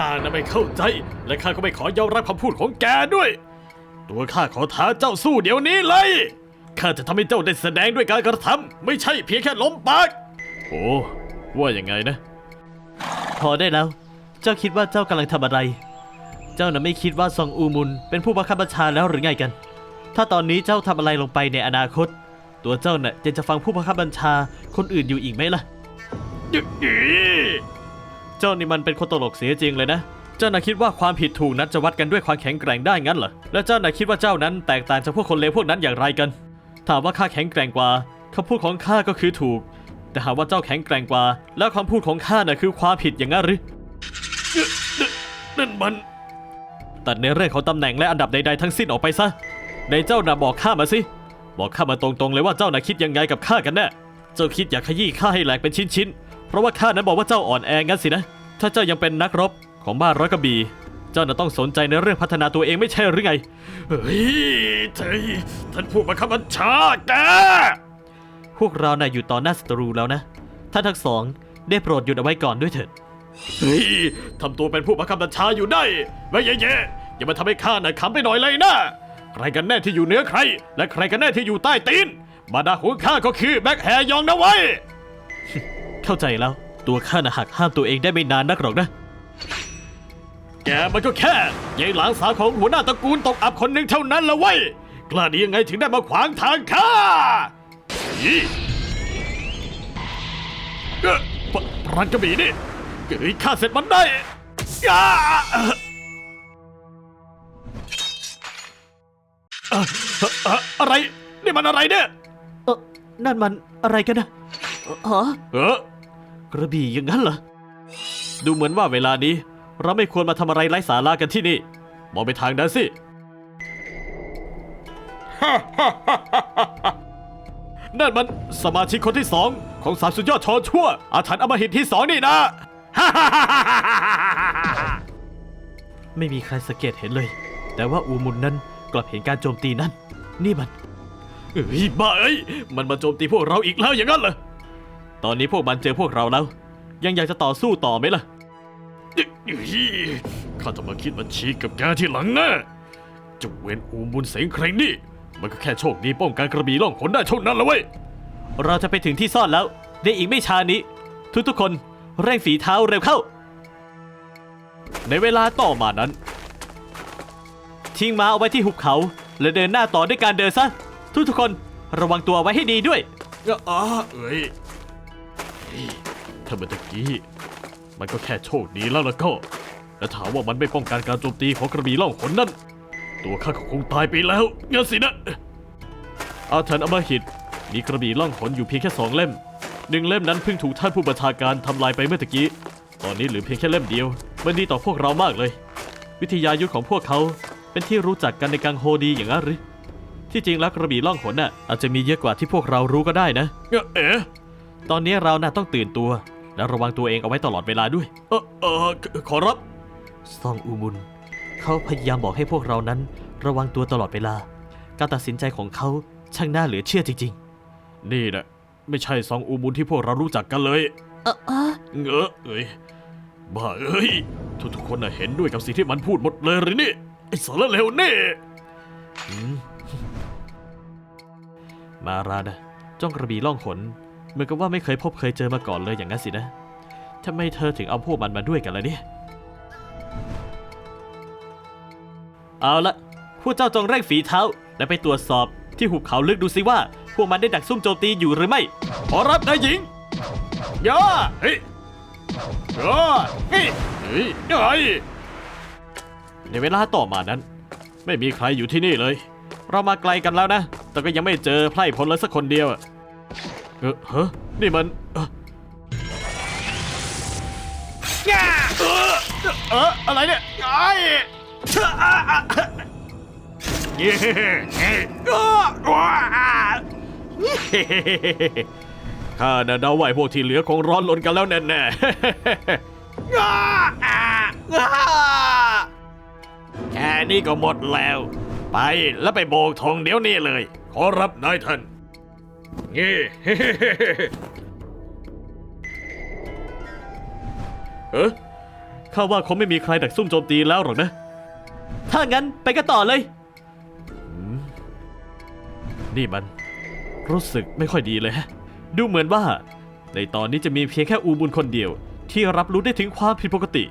ข้าน่ะไม่เข้าใจ และข้าก็ไม่ขอยอมรับคำพูดของแกด้วย ตัวข้าขอท้าเจ้าสู้เดี๋ยวนี้เลย ข้าจะทำให้เจ้าได้แสดงด้วยการกระทำไม่ใช่เพียงแค่ล้มปาก โอ้ว่ายังไงนะ พอได้แล้ว เจ้าคิดว่าเจ้ากำลังทำอะไร เจ้าน่ะไม่คิดว่าซองอูมุนเป็นผู้บังคับบัญชาแล้วหรือไงกัน ถ้าตอนนี้เจ้าทำอะไรลงไปในอนาคต ตัวเจ้าน่ะยังจะฟังผู้บังคับบัญชาคนอื่นอยู่อีกไหมล่ะยึกอี เจ้านี่มันเป็นคนตลกเสียจริงเลยนะ เจ้าน่ะคิดว่าความผิดถูกนั้นจะวัดกันด้วยความแข็งแกร่งได้งั้นเหรอ แล้วเจ้าน่ะคิดว่าเจ้านั้นแตกต่างจากพวกคนเลวพวกนั้นอย่างไรกัน ถามว่าข้าแข็งแกร่งกว่าคำพูดของข้าก็คือถูก แต่หากว่าเจ้าแข็งแกร่งกว่า แล้วคำพูดของข้าน่ะคือความผิดอย่างนั้นหรือนั่นมัน ตัดในเรื่องของตำแหน่งและอันดับใดๆทั้งสิ้นออกไปซะ ในเจ้าน่ะบอกข้ามาสิ บอกข้ามาตรงๆเลยว่าเจ้าน่ะคิดยังไงกับข้ากันแน่ เจ้าคิดอยากขยี้ข้าให้แหลกเป็นชิ้นๆ เพราะว่าข้านั้นบอกว่าเจ้าอ่อนแองั้นสินะ ถ้าเจ้ายังเป็นนักรบของบ้านร้อยกระบี่ เจ้าน่ะต้องสนใจในเรื่องพัฒนาตัวเองไม่ใช่หรือไง เฮ้ยเธอท่านผู้บังคับบัญชาแกพวกเราน่ะอยู่ต่อหน้าศัตรูแล้วนะ ท่านทั้งสองได้โปรดหยุดเอาไว้ก่อนด้วยเถิด เฮ้ยทำตัวเป็นผู้บังคับบัญชาอยู่ได้ไม่เย่ๆอย่ามาทำให้ข้าน่ะขำไปหน่อยเลยนะ ใครกันแน่ที่อยู่เหนือใคร และใครกันแน่ที่อยู่ใต้ตีน บาดาของข้าก็คือแบ็คแฮยองนะเว้ย เข้าใจแล้ว ตัวข้าน่ะหักห้ามตัวเองได้ไม่นานนักหรอกนะ แกมันก็แค่ยายหลานสาวของหัวหน้าตระกูลตกอับคนหนึ่งเท่านั้นละเว้ย กล้าดียังไงถึงได้มาขวางทางข้าอีเอ้อปะพรันกระบี่นี่เฮ้ยข้าเสร็จมันได้อ้าเอ่อเอ่อเอ่ออะไร นี่มันอะไรเนี่ย เออนั่นมันอะไรกันนะฮะเออ กระบี่อย่างนั้นเหรอ ดูเหมือนว่าเวลานี้ เราไม่ควรมาทำอะไรไร้สาระกันที่นี่ มองไปทางนั้นสิ นั่นมันสมาชิกคนที่สองของสามสุดยอดชอชั่ว อาถรรพ์อมหิตที่สองนี่นะ ไม่มีใครสังเกตเห็นเลย แต่ว่าอูมุนนั้นกลับเห็นการโจมตีนั้น นี่มัน เอ้ยบ้าเอ้ย มันมาโจมตีพวกเราอีกแล้วอย่างนั้นเหรอ ตอนนี้พวกมันเจอพวกเราแล้ว ยังอยากจะต่อสู้ต่อไหมล่ะเอ้ยข้าต้องมาคิดบัญชีกับแกที่หลังนะเจะเวนอูมุนเสงเครงนี่ มันก็แค่โชคดีป้องกันกระบี่ล่องขนได้เท่านั้นละเว้ย เราจะไปถึงที่ซ่อนแล้ว ในอีกไม่ช้านี้ ทุกๆคนเร่งฝีเท้าเร็วเข้า ในเวลาต่อมานั้น ทิ้งม้าเอาไว้ที่หุบเขา และเดินหน้าต่อด้วยการเดินซะ ทุกๆคนระวังตัวไว้ให้ดีด้วย อ๋อเอ้ยเฮ้ย ถ้าเมื่อตะกี้ มันก็แค่โชคดีแล้วล่ะก็ และถามว่ามันไม่ป้องกันการโจมตีของกระบี่ล่องขนนั่น ตัวข้าก็คงตายไปแล้วงั้นสินะอาถรรพ์อมหิตมีกระบี่ล่องขนอยู่เพียงแค่สองเล่มหนึ่งเล่มนั้นเพิ่งถูกท่านผู้บัญชาการทำลายไปเมื่อตะกี้ ตอนนี้เหลือเพียงแค่เล่มเดียว มันดีต่อพวกเรามากเลย วิทยายุทธของพวกเขาเป็นที่รู้จักกันในกังโฮดีอย่างนั้นหรือที่จริงแล้วกระบี่ล่องขนน่ะอาจจะมีเยอะกว่าที่พวกเรารู้ก็ได้นะ เอ๊ะ ตอนนี้เราน่ะต้องตื่นตัว และระวังตัวเองเอาไว้ตลอดเวลาด้วย เออเออขอรับ ซองอูมุน เขาพยายามบอกให้พวกเรานั้น ระวังตัวตลอดเวลา การตัดสินใจของเขาช่างน่าเหลือเชื่อจริงนี่นะไม่ใช่ซองอูมุนที่พวกเรารู้จักกันเลยๆเออเออเงอะเอ้ยบ้าเอ้ย ทุกๆคนน่ะเห็นด้วยกับสิ่งที่มันพูดหมดเลยหรือนี่ไอ้สารเลวนี่มารานะจ้องกระบี่ล่องขน เหมือนกับว่าไม่เคยพบเคยเจอมาก่อนเลยอย่างนั้นสินะทำไมเธอถึงเอาพวกมันมาด้วยกันล่ะเนี่ย เอาละพวกเจ้าจงเร่งฝีเท้า และไปตรวจสอบที่หุบเขาลึกดูสิว่า พวกมันได้ดักซุ่มโจมตีอยู่หรือไม่ ขอรับนายหญิงย่าเฮ้ยย่าเฮ้ยเฮ้ยเฮ้ยในเวลาต่อมานั้น ไม่มีใครอยู่ที่นี่เลย เรามาไกลกันแล้วนะ แต่ก็ยังไม่เจอไพร่พลเลยสักคนเดียวอะ เออฮะนี่มันเอ่อง่าเออเอออะไรเนี่ยไอ้เชื่ออะอะเย้เฮ้อ้าว้าเฮ้ข้าน่ะเดาไว้พวกที่เหลือคงร้อนลนกันแล้วแน่ๆง่าอะง่าแค่นี้ก็หมดแล้ว ไปแล้วไปโบกธงเดี๋ยวนี้เลย ขอรับนายท่าน งี้เออข้าว่าคงไม่มีใครดักซุ่มโจมตีแล้วหรอกนะ ถ้างั้นไปกันต่อเลย นี่มัน รู้สึกไม่ค่อยดีเลยฮะ ดูเหมือนว่า ในตอนนี้จะมีเพียงแค่อูบุญคนเดียว ที่รับรู้ได้ถึงความผิดปกติ